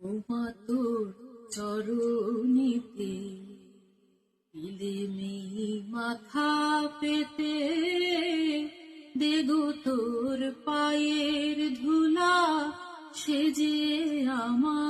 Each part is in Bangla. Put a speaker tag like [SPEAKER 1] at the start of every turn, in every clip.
[SPEAKER 1] ওমা তোর চরণীতে দিলে মাথা পেতে দেগো তোর পায়ের ধুলা সে যে আমার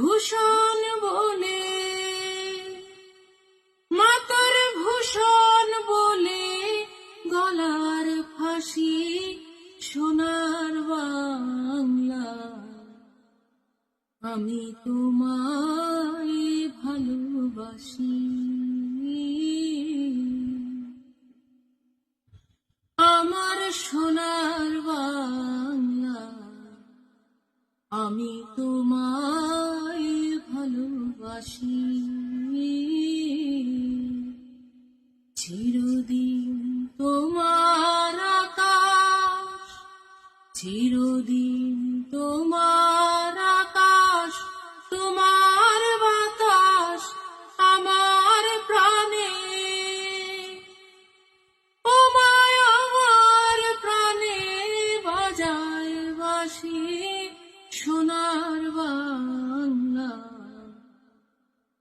[SPEAKER 1] ভূষণ বলে। মাতর ভূষণ বলে গলার ফাঁসি সোনার বাংলা। আমি তোমায় ভালোবাসি। আমার সোনার বাংলা। আমি তোমায় ভালোবাসি চিরদিন তোমার আকাশ চিরদিন